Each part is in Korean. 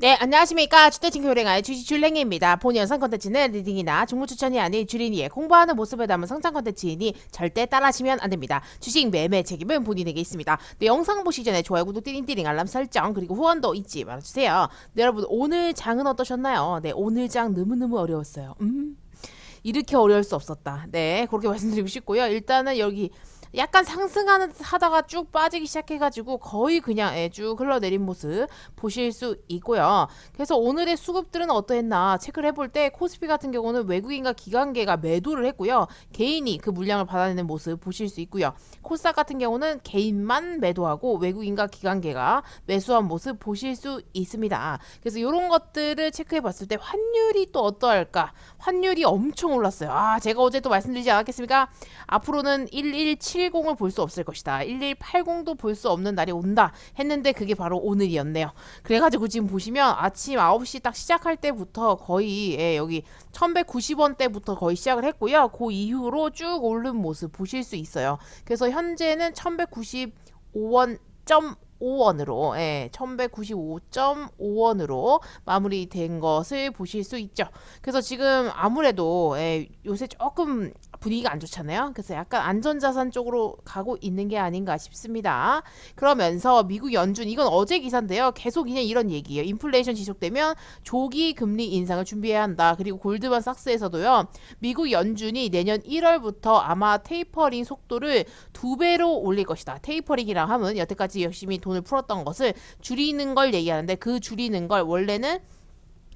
네, 안녕하십니까. 주택진 교랭아의 주식 줄랭이입니다. 본 영상 컨텐츠는 리딩이나 종목 추천이 아닌 주린이의 공부하는 모습을 담은 성장 컨텐츠이니 절대 따라하시면 안 됩니다. 주식 매매 책임은 본인에게 있습니다. 네, 영상 보시기 전에 좋아요, 구독, 띠링띠링, 알람 설정, 그리고 후원도 잊지 말아주세요. 네, 여러분, 오늘 장은 어떠셨나요? 네, 오늘 장 너무너무 어려웠어요. 음. 이렇게 어려울 수 없었다. 네, 그렇게 말씀드리고 싶고요. 일단은 여기 약간 상승하는 듯 하다가 쭉 빠지기 시작해가지고 거의 그냥 예, 쭉 흘러내린 모습 보실 수 있고요. 그래서 오늘의 수급들은 어떠했나 체크를 해볼 때 코스피 같은 경우는 외국인과 기관계가 매도를 했고요. 개인이 그 물량을 받아내는 모습 보실 수 있고요. 코스닥 같은 경우는 개인만 매도하고 외국인과 기관계가 매수한 모습 보실 수 있습니다. 그래서 이런 것들을 체크해 봤을 때 환율이 또 어떠할까? 환율이 엄청 올랐어요. 아, 제가 어제 또 말씀드리지 않았겠습니까? 앞으로는 1170을 볼 수 없을 것이다. 1180도 볼 수 없는 날이 온다. 했는데 그게 바로 오늘이었네요. 그래가지고 지금 보시면 아침 9시 딱 시작할 때부터 거의 예, 여기 1190원대부터 거의 시작을 했고요. 그 이후로 쭉 오른 모습 보실 수 있어요. 그래서 현재는 1195원 점 5원으로 예, 1195.5원으로 마무리된 것을 보실 수 있죠. 그래서 지금 아무래도 예, 요새 조금 분위기가 안 좋잖아요. 그래서 약간 안전자산 쪽으로 가고 있는 게 아닌가 싶습니다. 그러면서 미국 연준 이건 어제 기사인데요. 계속 그냥 이런 얘기예요. 인플레이션 지속되면 조기 금리 인상을 준비해야 한다. 그리고 골드만 삭스에서도요. 미국 연준이 내년 1월부터 아마 테이퍼링 속도를 두 배로 올릴 것이다. 테이퍼링이랑 하면 여태까지 열심히 돈을 풀었던 것을 줄이는 걸 얘기하는데 그 줄이는 걸 원래는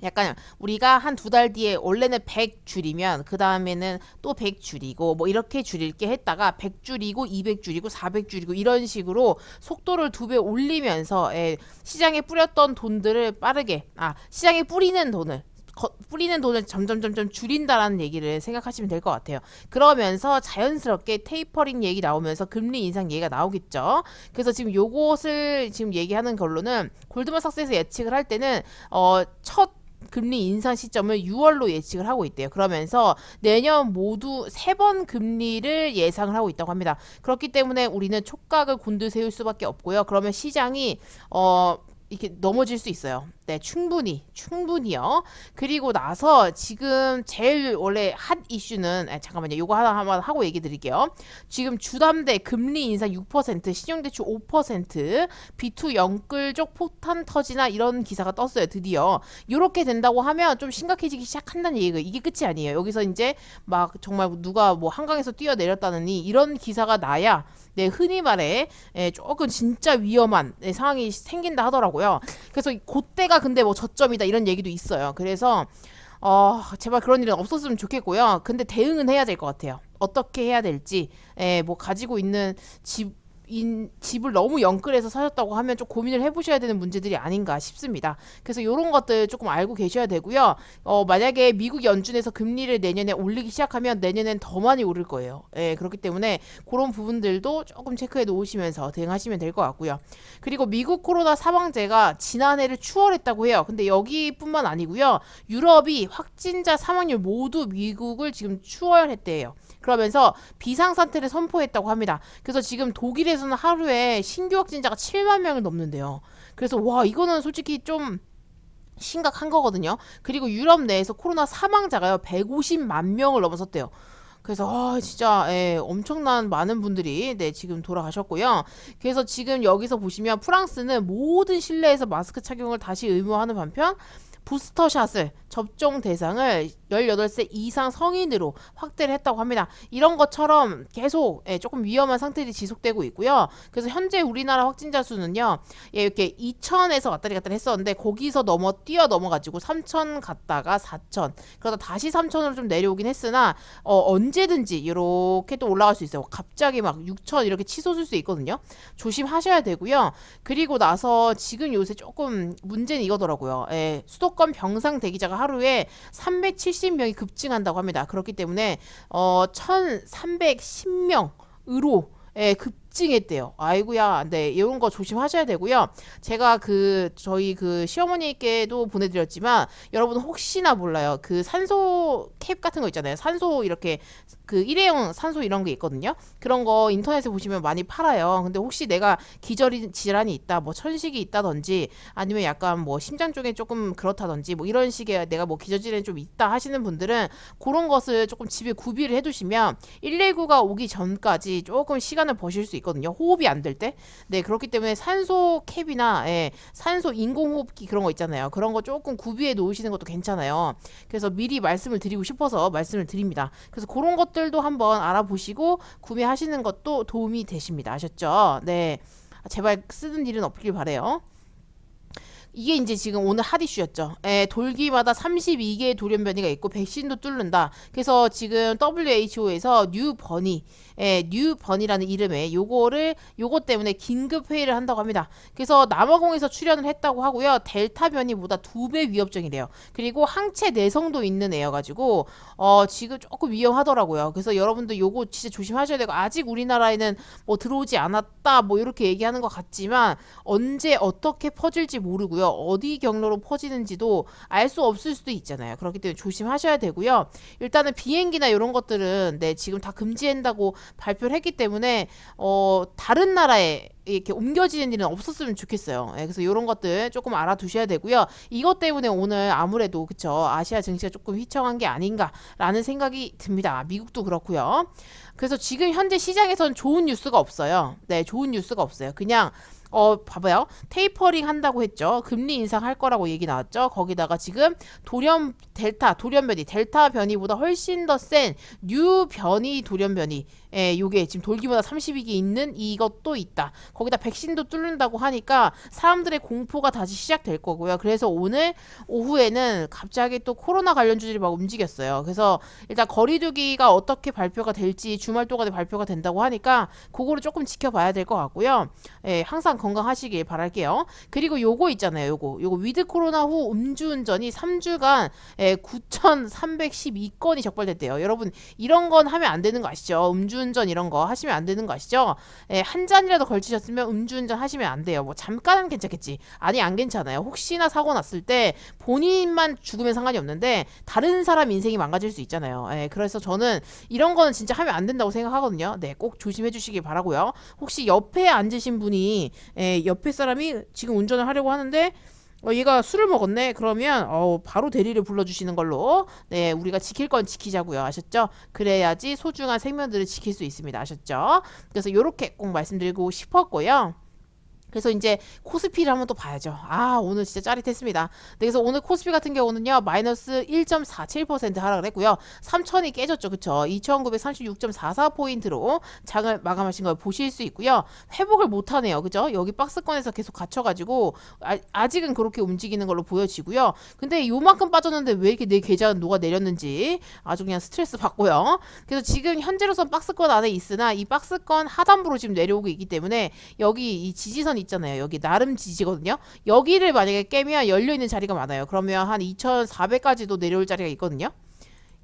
약간 우리가 한 두 달 뒤에 원래는 100 줄이면 그 다음에는 또 100 줄이고 뭐 이렇게 줄일게 했다가 100 줄이고 200 줄이고 400 줄이고 이런 식으로 속도를 두 배 올리면서 예, 시장에 뿌렸던 돈들을 빠르게 아 시장에 뿌리는 돈을 거, 뿌리는 돈을 점점 점점 줄인다라는 얘기를 생각하시면 될 것 같아요. 그러면서 자연스럽게 테이퍼링 얘기 나오면서 금리 인상 얘기가 나오겠죠. 그래서 지금 요것을 지금 얘기하는 걸로는 골드만삭스에서 예측을 할 때는 어첫 금리 인상 시점을 6월로 예측을 하고 있대요. 그러면서 내년 모두 세 번 금리를 예상을 하고 있다고 합니다. 그렇기 때문에 우리는 촉각을 곤두세울 수밖에 없고요. 그러면 시장이 어 이렇게 넘어질 수 있어요. 네, 충분히, 충분히요. 그리고 나서 지금 제일 원래 핫 이슈는, 아, 잠깐만요. 요거 하나 한번 하고 얘기 드릴게요. 지금 주담대 금리 인상 6%, 신용대출 5%, B2 영끌족 폭탄 터지나 이런 기사가 떴어요. 드디어. 요렇게 된다고 하면 좀 심각해지기 시작한다는 얘기가 이게 끝이 아니에요. 여기서 이제 막 정말 누가 뭐 한강에서 뛰어내렸다느니 이런 기사가 나야 네, 흔히 말해 예, 조금 진짜 위험한 네, 상황이 생긴다 하더라고요. 그래서 그때가 근데 뭐 저점이다 이런 얘기도 있어요. 그래서 어, 제발 그런 일은 없었으면 좋겠고요. 근데 대응은 해야 될 것 같아요. 어떻게 해야 될지, 예, 뭐 가지고 있는 집 인, 집을 너무 영끌해서 사셨다고 하면 좀 고민을 해보셔야 되는 문제들이 아닌가 싶습니다. 그래서 이런 것들 조금 알고 계셔야 되고요. 어, 만약에 미국 연준에서 금리를 내년에 올리기 시작하면 내년엔 더 많이 오를 거예요. 예, 그렇기 때문에 그런 부분들도 조금 체크해 놓으시면서 대응하시면 될 것 같고요. 그리고 미국 코로나 사망제가 지난해를 추월했다고 해요. 근데 여기뿐만 아니고요. 유럽이 확진자 사망률 모두 미국을 지금 추월했대요. 그러면서 비상 상태를 선포했다고 합니다. 그래서 지금 독일에서는 하루에 신규 확진자가 7만 명을 넘는데요. 그래서 와 이거는 솔직히 좀 심각한 거거든요. 그리고 유럽 내에서 코로나 사망자가요 150만 명을 넘어섰대요. 그래서 아 진짜 예, 엄청난 많은 분들이 네 지금 돌아가셨고요. 그래서 지금 여기서 보시면 프랑스는 모든 실내에서 마스크 착용을 다시 의무화하는 반면 부스터샷을 접종 대상을 18세 이상 성인으로 확대를 했다고 합니다. 이런 것처럼 계속 예, 조금 위험한 상태들이 지속되고 있고요. 그래서 현재 우리나라 확진자 수는요. 예, 이렇게 2천에서 왔다리 갔다리 했었는데 거기서 넘어 뛰어 넘어가지고 3천 갔다가 4천 그러다 다시 3천으로 좀 내려오긴 했으나 어, 언제든지 이렇게 또 올라갈 수 있어요. 갑자기 막 6천 이렇게 치솟을 수 있거든요. 조심하셔야 되고요. 그리고 나서 지금 요새 조금 문제는 이거더라고요. 예, 수도권 병상 대기자가 하루에 370 명이 급증한다고 합니다. 그렇기 때문에 어 1,310명으로 예, 급 급증했대요. 아이고야, 네 이런 거 조심하셔야 되고요. 제가 그 저희 그 시어머니께도 보내드렸지만 여러분 혹시나 몰라요. 그 산소 캡 같은 거 있잖아요. 산소 이렇게 그 일회용 산소 이런 게 있거든요. 그런 거 인터넷에 보시면 많이 팔아요. 근데 혹시 내가 기저리 질환이 있다, 뭐 천식이 있다든지 아니면 약간 뭐 심장 쪽에 조금 그렇다든지 뭐 이런 식의 내가 뭐 기저 질환이 좀 있다 하시는 분들은 그런 것을 조금 집에 구비를 해두시면 119가 오기 전까지 조금 시간을 버실 수 있 거든요. 호흡이 안 될 때. 네, 그렇기 때문에 산소 캡이나 예, 산소 인공호흡기 그런 거 있잖아요. 그런 거 조금 구비해 놓으시는 것도 괜찮아요. 그래서 미리 말씀을 드리고 싶어서 말씀을 드립니다. 그래서 그런 것들도 한번 알아보시고 구매하시는 것도 도움이 되십니다. 아셨죠? 네. 제발 쓰는 일은 없길 바래요. 이게 이제 지금 오늘 핫 이슈였죠. 예, 돌기마다 32개의 돌연변이가 있고 백신도 뚫는다. 그래서 지금 WHO에서 뉴 버니, 예, 뉴 버니라는 이름의 요거를 요거 때문에 긴급 회의를 한다고 합니다. 그래서 남아공에서 출연을 했다고 하고요. 델타 변이보다 두 배 위협적이래요. 그리고 항체 내성도 있는 애여 가지고 어 지금 조금 위험하더라고요. 그래서 여러분들 요거 진짜 조심하셔야 되고 아직 우리나라에는 뭐 들어오지 않았다 뭐 이렇게 얘기하는 것 같지만 언제 어떻게 퍼질지 모르고요. 어디 경로로 퍼지는지도 알 수 없을 수도 있잖아요. 그렇기 때문에 조심하셔야 되고요. 일단은 비행기나 이런 것들은 네 지금 다 금지한다고 발표를 했기 때문에 어 다른 나라에 이렇게 옮겨지는 일은 없었으면 좋겠어요. 예, 그래서 이런 것들 조금 알아두셔야 되고요. 이것 때문에 오늘 아무래도 그쵸 아시아 증시가 조금 휘청한 게 아닌가라는 생각이 듭니다. 미국도 그렇고요. 그래서 지금 현재 시장에서는 좋은 뉴스가 없어요. 네, 좋은 뉴스가 없어요. 그냥 어, 봐봐요. 테이퍼링 한다고 했죠. 금리 인상할 거라고 얘기 나왔죠. 거기다가 지금 돌연 델타 돌연 변이 델타 변이보다 훨씬 더 센 뉴 변이 돌연 변이 예, 요게 지금 돌기보다 32개 있는 이것도 있다. 거기다 백신도 뚫는다고 하니까 사람들의 공포가 다시 시작될 거고요. 그래서 오늘 오후에는 갑자기 또 코로나 관련 주들이 막 움직였어요. 그래서 일단 거리두기가 어떻게 발표가 될지 주말 동안에 발표가 된다고 하니까 그거를 조금 지켜봐야 될 것 같고요. 예, 항상 건강하시길 바랄게요. 그리고 요거 있잖아요. 요거 요거 위드 코로나 후 음주운전이 3주간 예, 9,312건이 적발됐대요. 여러분 이런 건 하면 안 되는 거 아시죠? 음주 운전 이런 거 하시면 안 되는 거 아시죠? 예, 한 잔이라도 걸치셨으면 음주운전 하시면 안 돼요. 뭐 잠깐은 괜찮겠지. 아니 안 괜찮아요. 혹시나 사고 났을 때 본인만 죽으면 상관이 없는데 다른 사람 인생이 망가질 수 있잖아요. 예, 그래서 저는 이런 거는 진짜 하면 안 된다고 생각하거든요. 네, 꼭 조심해 주시길 바라고요. 혹시 옆에 앉으신 분이 예, 옆에 사람이 지금 운전을 하려고 하는데 어, 얘가 술을 먹었네. 그러면 어, 바로 대리를 불러주시는 걸로 네 우리가 지킬 건 지키자고요. 아셨죠? 그래야지 소중한 생명들을 지킬 수 있습니다. 아셨죠? 그래서 이렇게 꼭 말씀드리고 싶었고요. 그래서 이제 코스피를 한번 또 봐야죠. 아, 오늘 진짜 짜릿했습니다. 네, 그래서 오늘 코스피 같은 경우는요, 마이너스 1.47% 하락을 했고요. 3천이 깨졌죠. 그쵸? 2,936.44 포인트로 장을 마감하신 걸 보실 수 있고요. 회복을 못하네요. 그죠? 여기 박스권에서 계속 갇혀가지고, 아, 직은 그렇게 움직이는 걸로 보여지고요. 근데 요만큼 빠졌는데 왜 이렇게 내 계좌는 녹아 내렸는지 아주 그냥 스트레스 받고요. 그래서 지금 현재로선 박스권 안에 있으나 이 박스권 하단부로 지금 내려오고 있기 때문에 여기 이 지지선 있잖아요. 여기 나름 지지거든요. 여기를 만약에 깨면 열려 있는 자리가 많아요. 그러면 한 2,400까지도 내려올 자리가 있거든요.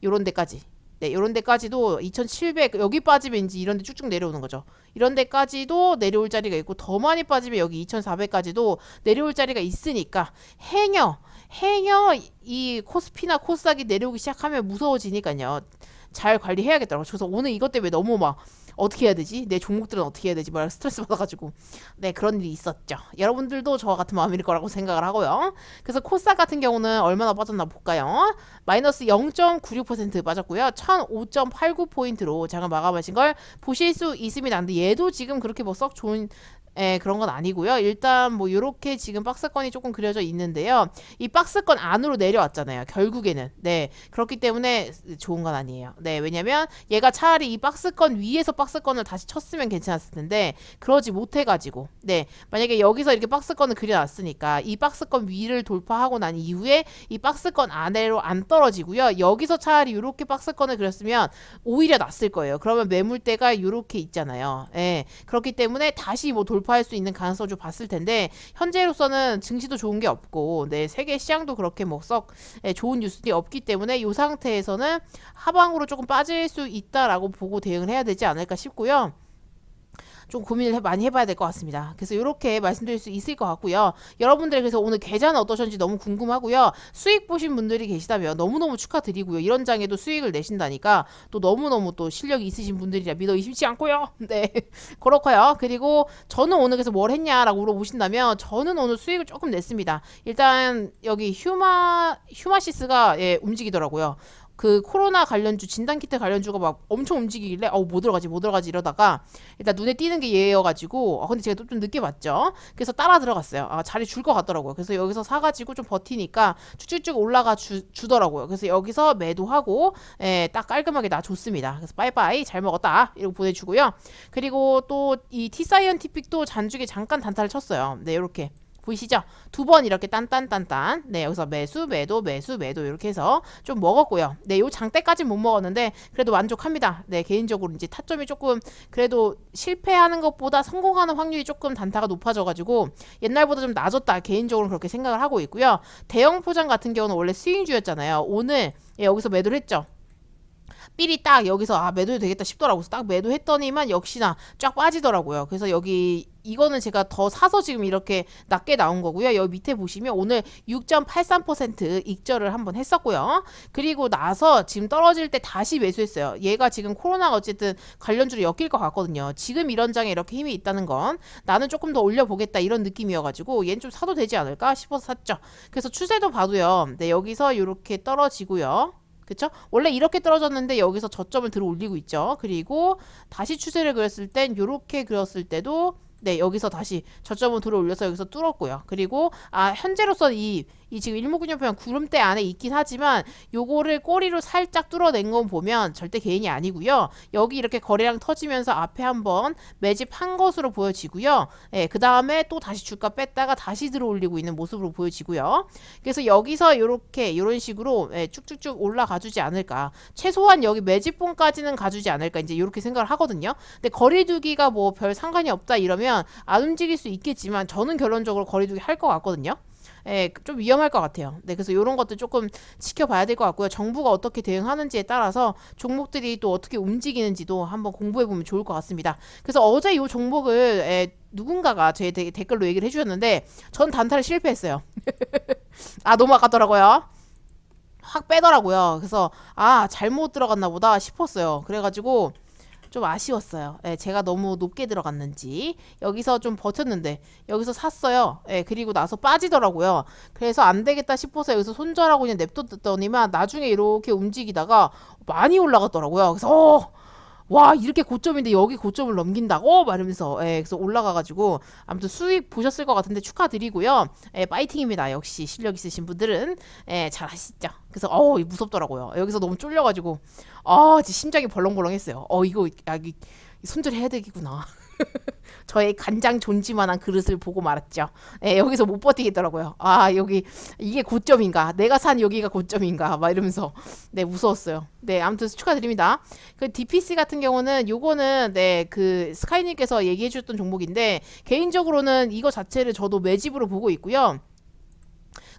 요런 데까지. 네, 요런 데까지도 2,700 여기 빠지면 이제 이런 데 쭉쭉 내려오는 거죠. 이런 데까지도 내려올 자리가 있고 더 많이 빠지면 여기 2,400까지도 내려올 자리가 있으니까 행여 행여 이 코스피나 코스닥이 내려오기 시작하면 무서워지니까요. 잘 관리해야겠더라고요. 그래서 오늘 이것 때문에 너무 막 어떻게 해야 되지? 내 종목들은 어떻게 해야 되지? 막 스트레스 받아가지고 네 그런 일이 있었죠. 여러분들도 저와 같은 마음일 거라고 생각을 하고요. 그래서 코스닥 같은 경우는 얼마나 빠졌나 볼까요? 마이너스 0.96% 빠졌고요. 1,005.89 포인트로 장을 마감하신 걸 보실 수 있습니다. 근데 얘도 지금 그렇게 뭐 썩 좋은 예, 그런 건 아니고요. 일단 뭐 요렇게 지금 박스권이 조금 그려져 있는데요. 이 박스권 안으로 내려왔잖아요. 결국에는. 네. 그렇기 때문에 좋은 건 아니에요. 네. 왜냐면 얘가 차라리 이 박스권 위에서 박스권을 다시 쳤으면 괜찮았을 텐데 그러지 못해 가지고. 네. 만약에 여기서 이렇게 박스권을 그려 놨으니까 이 박스권 위를 돌파하고 난 이후에 이 박스권 안으로 안 떨어지고요. 여기서 차라리 요렇게 박스권을 그렸으면 오히려 낫을 거예요. 그러면 매물대가 요렇게 있잖아요. 예. 그렇기 때문에 다시 뭐 돌파 돌파할 수 있는 가능성을 좀 봤을 텐데 현재로서는 증시도 좋은 게 없고 네 세계 시장도 그렇게 뭐썩 네, 좋은 뉴스들이 없기 때문에 이 상태에서는 하방으로 조금 빠질 수 있다라고 보고 대응을 해야 되지 않을까 싶고요. 좀 고민을 해- 많이 해봐야 될 것 같습니다. 그래서 이렇게 말씀드릴 수 있을 것 같고요. 여러분들 그래서 오늘 계좌는 어떠셨는지 너무 궁금하고요. 수익 보신 분들이 계시다면 너무너무 축하드리고요. 이런 장에도 수익을 내신다니까 또 너무너무 또 실력이 있으신 분들이라 믿어 의심치 않고요. 네. 그렇고요. 그리고 저는 오늘 그래서 뭘 했냐라고 물어보신다면 저는 오늘 수익을 조금 냈습니다. 일단 여기 휴마 휴마시스가 예, 움직이더라고요. 그 코로나 관련주 진단 키트 관련주가 막 엄청 움직이길래 어우 뭐 들어가지 뭐 들어가지 이러다가 일단 눈에 띄는 게 얘여가지고 어, 근데 제가 또좀 늦게 봤죠? 그래서 따라 들어갔어요. 아 자리 줄 것 같더라고요. 그래서 여기서 사가지고 좀 버티니까 쭉쭉쭉 올라가 주, 주더라고요. 그래서 여기서 매도하고 예, 딱 깔끔하게 놔줬습니다. 그래서 빠이빠이 잘 먹었다 이러고 보내주고요. 그리고 또 이 티사이언티픽도 잔죽에 잠깐 단타를 쳤어요. 네 이렇게 보이시죠? 두 번 이렇게 딴딴딴딴. 네, 여기서 매수, 매도, 매수, 매도 이렇게 해서 좀 먹었고요. 네, 요 장대까지는 못 먹었는데 그래도 만족합니다. 네, 개인적으로 이제 타점이 조금 그래도 실패하는 것보다 성공하는 확률이 조금 단타가 높아져가지고 옛날보다 좀 낮았다. 개인적으로 그렇게 생각을 하고 있고요. 대형 포장 같은 경우는 원래 스윙주였잖아요. 오늘 예, 여기서 매도를 했죠. 삘이 딱 여기서 아 매도해도 되겠다 싶더라고요. 딱 매도했더니만 역시나 쫙 빠지더라고요. 그래서 여기 이거는 제가 더 사서 지금 이렇게 낮게 나온 거고요. 여기 밑에 보시면 오늘 6.83% 익절을 한번 했었고요. 그리고 나서 지금 떨어질 때 다시 매수했어요. 얘가 지금 코로나가 어쨌든 관련주로 엮일 것 같거든요. 지금 이런 장에 이렇게 힘이 있다는 건 나는 조금 더 올려보겠다 이런 느낌이어가지고 얘는 좀 사도 되지 않을까 싶어서 샀죠. 그래서 추세도 봐도요. 네, 여기서 이렇게 떨어지고요. 그쵸? 원래 이렇게 떨어졌는데 여기서 저점을 들어 올리고 있죠. 그리고 다시 추세를 그렸을 땐 요렇게 그렸을 때도 네, 여기서 다시 저점을 들어 올려서 여기서 뚫었고요. 그리고 아, 현재로서 이, 이 지금 일목균형표현 구름대 안에 있긴 하지만 요거를 꼬리로 살짝 뚫어낸 건 보면 절대 개인이 아니고요. 여기 이렇게 거래량 터지면서 앞에 한번 매집한 것으로 보여지고요. 예, 그 다음에 또 다시 주가 뺐다가 다시 들어 올리고 있는 모습으로 보여지고요. 그래서 여기서 요렇게 요런 식으로 예, 쭉쭉쭉 올라가주지 않을까. 최소한 여기 매집봉까지는 가주지 않을까. 이제 이렇게 생각을 하거든요. 근데 거리두기가 뭐 별 상관이 없다 이러면 안 움직일 수 있겠지만 저는 결론적으로 거리두기 할 것 같거든요. 예, 좀 위험할 것 같아요. 네, 그래서 이런 것들 조금 지켜봐야 될 것 같고요. 정부가 어떻게 대응하는지에 따라서 종목들이 또 어떻게 움직이는지도 한번 공부해 보면 좋을 것 같습니다. 그래서 어제 이 종목을 예, 누군가가 제 데- 댓글로 얘기를 해주셨는데 전 단타를 실패했어요. 아 너무 아깝더라고요. 확 빼더라고요. 그래서 아 잘못 들어갔나 보다 싶었어요. 그래가지고 좀 아쉬웠어요. 예, 제가 너무 높게 들어갔는지 여기서 좀 버텼는데 여기서 샀어요. 예, 그리고 나서 빠지더라고요. 그래서 안 되겠다 싶어서 여기서 손절하고 그냥 냅뒀더니만 나중에 이렇게 움직이다가 많이 올라갔더라고요. 그래서 어, 와 이렇게 고점인데 여기 고점을 넘긴다고 말하면서 예, 그래서 올라가가지고 아무튼 수익 보셨을 것 같은데 축하드리고요. 예, 파이팅입니다. 역시 실력 있으신 분들은 예, 잘 하시죠. 그래서 어 무섭더라고요. 여기서 너무 쫄려가지고 아 진짜 심장이 벌렁벌렁했어요. 어 이거 야, 이, 손절해야 되겠구나. 저의 간장 존지만한 그릇을 보고 말았죠. 예, 여기서 못 버티겠더라고요. 아 여기 이게 고점인가? 내가 산 여기가 고점인가? 막 이러면서 네 무서웠어요. 네 아무튼 축하드립니다. 그 DPC 같은 경우는 요거는 네그 스카이님께서 얘기해주셨던 종목인데 개인적으로는 이거 자체를 저도 매집으로 보고 있고요.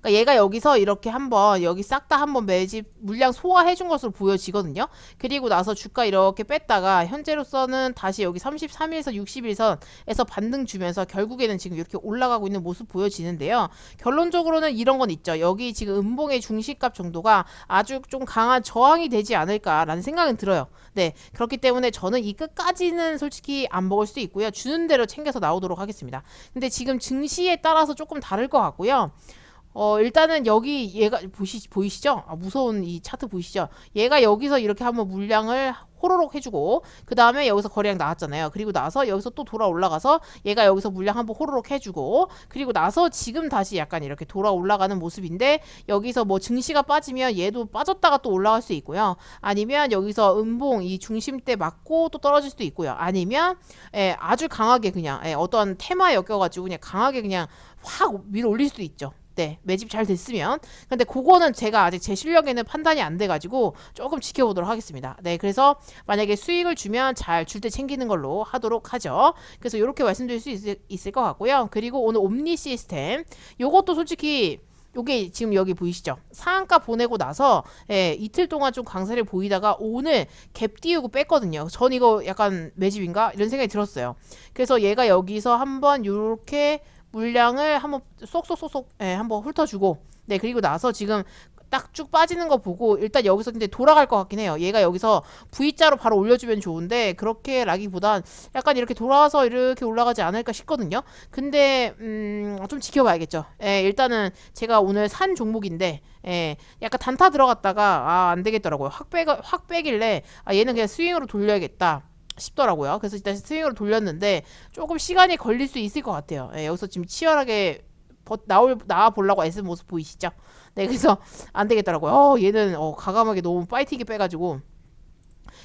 그러니까 얘가 여기서 이렇게 한번 여기 싹 다 한번 매집 물량 소화해 준 것으로 보여지거든요. 그리고 나서 주가 이렇게 뺐다가 현재로서는 다시 여기 33일선 61선에서 반등 주면서 결국에는 지금 이렇게 올라가고 있는 모습 보여지는데요. 결론적으로는 이런 건 있죠. 여기 지금 음봉의 중시값 정도가 아주 좀 강한 저항이 되지 않을까라는 생각은 들어요. 네. 그렇기 때문에 저는 이 끝까지는 솔직히 안 먹을 수 있고요. 주는 대로 챙겨서 나오도록 하겠습니다. 근데 지금 증시에 따라서 조금 다를 것 같고요. 어 일단은 여기 얘가 보시 보이시죠? 아, 무서운 이 차트 보이시죠? 얘가 여기서 이렇게 한번 물량을 호로록 해주고 그 다음에 여기서 거래량 나왔잖아요. 그리고 나서 여기서 또 돌아 올라가서 얘가 여기서 물량 한번 호로록 해주고 그리고 나서 지금 다시 약간 이렇게 돌아 올라가는 모습인데 여기서 뭐 증시가 빠지면 얘도 빠졌다가 또 올라갈 수 있고요. 아니면 여기서 음봉 이 중심대 맞고 또 떨어질 수도 있고요. 아니면 예, 아주 강하게 그냥 예, 어떤 테마에 엮여가지고 그냥 강하게 그냥 확 위로 올릴 수도 있죠. 네, 매집 잘 됐으면. 근데 그거는 제가 아직 제 실력에는 판단이 안 돼가지고 조금 지켜보도록 하겠습니다. 네, 그래서 만약에 수익을 주면 잘 줄 때 챙기는 걸로 하도록 하죠. 그래서 이렇게 말씀드릴 수 있을, 있을 것 같고요. 그리고 오늘 옴니 시스템, 요것도 솔직히 요게 지금 여기 보이시죠? 상한가 보내고 나서 예, 이틀 동안 좀 강세를 보이다가 오늘 갭 띄우고 뺐거든요. 전 이거 약간 매집인가 이런 생각이 들었어요. 그래서 얘가 여기서 한번 요렇게 물량을 한번 쏙쏙쏙쏙 예, 한번 훑어주고 네 그리고 나서 지금 딱 쭉 빠지는 거 보고 일단 여기서 근데 돌아갈 것 같긴 해요. 얘가 여기서 V자로 바로 올려주면 좋은데 그렇게 라기보단 약간 이렇게 돌아와서 이렇게 올라가지 않을까 싶거든요. 근데 음, 좀 지켜봐야겠죠. 예, 일단은 제가 오늘 산 종목인데 예, 약간 단타 들어갔다가 아, 안 되겠더라고요. 확 빼가 확 빼길래 아, 얘는 그냥 스윙으로 돌려야겠다. 싶더라고요. 그래서 일단 스윙으로 돌렸는데 조금 시간이 걸릴 수 있을 것 같아요. 예, 여기서 지금 치열하게 버, 나올 나와 보려고 애쓴 모습 보이시죠? 네, 그래서 안 되겠더라고요. 어, 얘는 어, 가감하게 너무 파이팅이 빼가지고.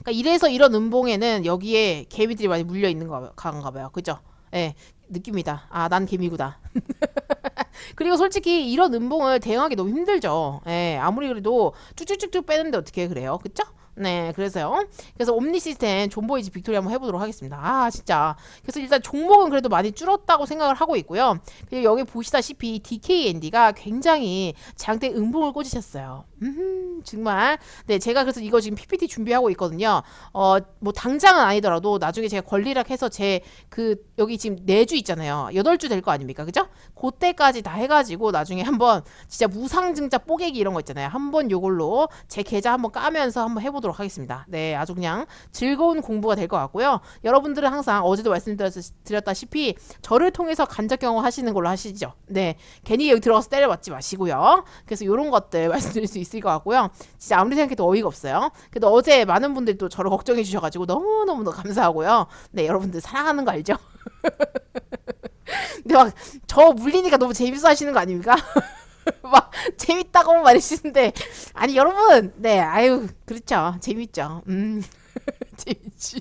그러니까 이래서 이런 음봉에는 여기에 개미들이 많이 물려 있는 거 가가 봐요. 그죠? 예, 느낍니다. 아, 난 개미구다. 그리고 솔직히 이런 음봉을 대응하기 너무 힘들죠. 예, 아무리 그래도 쭉쭉쭉쭉 빼는데 어떻게 그래요? 그쵸? 네, 그래서요. 그래서 옴니 시스템 존보이지 빅토리 한번 해보도록 하겠습니다. 아, 진짜. 그래서 일단 종목은 그래도 많이 줄었다고 생각을 하고 있고요. 그리고 여기 보시다시피 DKND가 굉장히 장대 음봉을 꽂으셨어요. 음, 정말. 네, 제가 그래서 이거 지금 PPT 준비하고 있거든요. 어, 뭐 당장은 아니더라도 나중에 제가 권리락 해서 제 그 여기 지금 네 주 있잖아요. 여덟 주 될 거 아닙니까? 그죠? 그때까지 다 해가지고 나중에 한번 진짜 무상증자 뽀개기 이런 거 있잖아요. 한번 요걸로 제 계좌 한번 까면서 한번 해보도록 하겠습니다. 네, 아주 그냥 즐거운 공부가 될 것 같고요. 여러분들은 항상 어제도 말씀드렸다시피 저를 통해서 간접 경험 하시는 걸로 하시죠. 네, 괜히 여기 들어가서 때려맞지 마시고요. 그래서 이런 것들 말씀드릴 수 있을 것 같고요. 진짜 아무리 생각해도 어이가 없어요. 그래도 어제 많은 분들이 또 저를 걱정해 주셔가지고 너무너무 감사하고요. 네, 여러분들 사랑하는 거 알죠? 근데 막 저 물리니까 너무 재밌어 하시는 거 아닙니까? 막 재밌다고 말하시는데. 아니 여러분. 네 아유 그렇죠. 재밌죠. 음. 재밌지.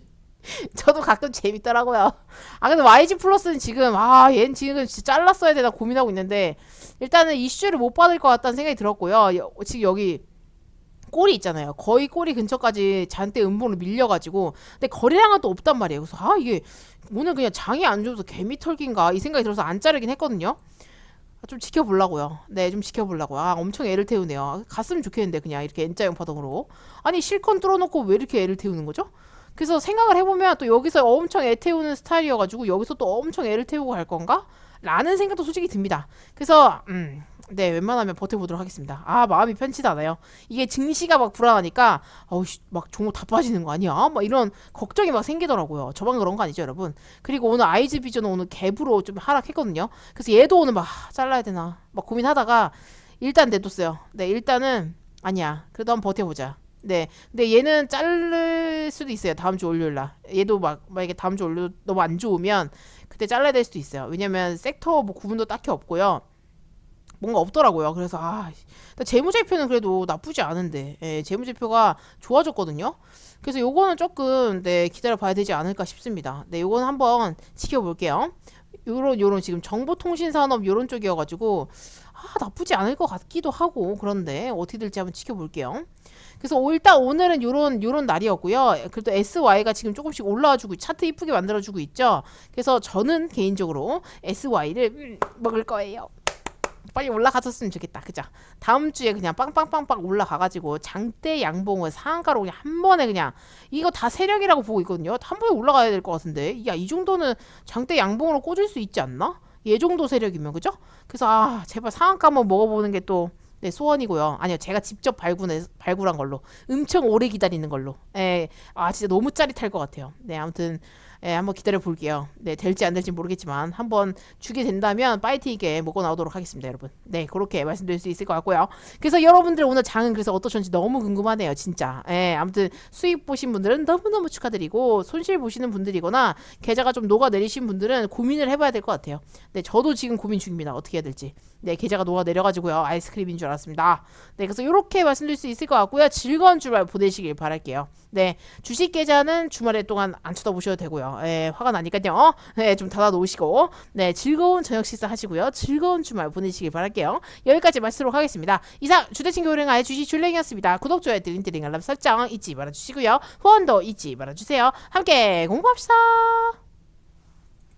저도 가끔 재밌더라고요. 아 근데 YG 플러스는 지금 아 얘는 지금 진짜 잘랐어야 되나 고민하고 있는데 일단은 이슈를 못 받을 것 같다는 생각이 들었고요. 여- 지금 여기 꼬리 있잖아요. 거의 꼬리 근처까지 잔뜩 음봉으로 밀려가지고 근데 거래량은 또 없단 말이에요. 그래서 아 이게 오늘 그냥 장이 안 좋아서 개미 털기인가? 이 생각이 들어서 안 자르긴 했거든요. 아, 좀 지켜보려고요. 네, 좀 지켜보려고요. 아, 엄청 애를 태우네요. 갔으면 좋겠는데 그냥 이렇게 N자형 파동으로. 아니 실컷 뚫어놓고 왜 이렇게 애를 태우는 거죠? 그래서 생각을 해보면 또 여기서 엄청 애 태우는 스타일이어가지고 여기서 또 엄청 애를 태우고 갈 건가? 라는 생각도 솔직히 듭니다. 그래서 음, 네, 웬만하면 버텨보도록 하겠습니다. 아, 마음이 편치도 않아요. 이게 증시가 막 불안하니까 어우씨, 막 종목 다 빠지는 거 아니야? 막 이런 걱정이 막 생기더라고요. 저만 그런 거 아니죠, 여러분? 그리고 오늘 아이즈 비전은 오늘 갭으로 좀 하락했거든요. 그래서 얘도 오늘 막 아, 잘라야 되나 막 고민하다가 일단 내뒀어요. 네, 일단은 아니야. 그래도 한번 버텨보자. 네, 근데 얘는 자를 수도 있어요. 다음 주 월요일 날. 얘도 막 만약에 다음 주 월요일 너무 안 좋으면 그때 잘라야 될 수도 있어요. 왜냐면 섹터 뭐 구분도 딱히 없고요. 뭔가 없더라고요. 그래서 아, 재무제표는 그래도 나쁘지 않은데 예, 재무제표가 좋아졌거든요. 그래서 요거는 조금 네 기다려 봐야 되지 않을까 싶습니다. 네, 요거는 한번 지켜볼게요. 요런 요런 지금 정보통신산업 요런 쪽이어가지고 아 나쁘지 않을 것 같기도 하고 그런데 어떻게 될지 한번 지켜볼게요. 그래서 오- 일단 오늘은 요런 요런 날이었고요. 그래도 SY가 지금 조금씩 올라와주고 차트 이쁘게 만들어주고 있죠. 그래서 저는 개인적으로 SY를 먹을 거예요. 빨리 올라갔었으면 좋겠다. 그죠? 다음 주에 그냥 빵빵빵빵 올라가가지고 장대 양봉을 상한가로 그냥 한 번에 그냥 이거 다 세력이라고 보고 있거든요. 한 번에 올라가야 될 것 같은데 야 이 정도는 장대 양봉으로 꽂을 수 있지 않나? 얘 정도 세력이면 그죠? 그래서 아 제발 상한가 한번 먹어보는 게또 네, 소원이고요. 아니요, 제가 직접 발굴해, 발굴한 걸로. 엄청 오래 기다리는 걸로. 예, 아, 진짜 너무 짜릿할 것 같아요. 네, 아무튼, 예, 한번 기다려 볼게요. 네, 될지 안 될지 모르겠지만, 한번 주게 된다면, 파이팅 있게 먹고 나오도록 하겠습니다, 여러분. 네, 그렇게 말씀드릴 수 있을 것 같고요. 그래서 여러분들 오늘 장은 그래서 어떠셨는지 너무 궁금하네요, 진짜. 예, 아무튼 수익 보신 분들은 너무너무 축하드리고, 손실 보시는 분들이거나, 계좌가 좀 녹아 내리신 분들은 고민을 해봐야 될 것 같아요. 네, 저도 지금 고민 중입니다. 어떻게 해야 될지. 네, 계좌가 녹아 내려가지고요. 아이스크림인 줄 알았습니다. 네, 그래서 이렇게 말씀드릴 수 있을 것 같고요. 즐거운 주말 보내시길 바랄게요. 네, 주식 계좌는 주말에 동안 안 쳐다보셔도 되고요. 예, 화가 나니까요. 네, 좀 닫아놓으시고, 네, 즐거운 저녁 식사 하시고요. 즐거운 주말 보내시길 바랄게요. 여기까지 마치도록 하겠습니다. 이상 주대친 교령아의 주식 줄랭이었습니다. 구독, 좋아요, 띠링띠링 알람 설정 잊지 말아주시고요. 후원도 잊지 말아주세요. 함께 공부합시다.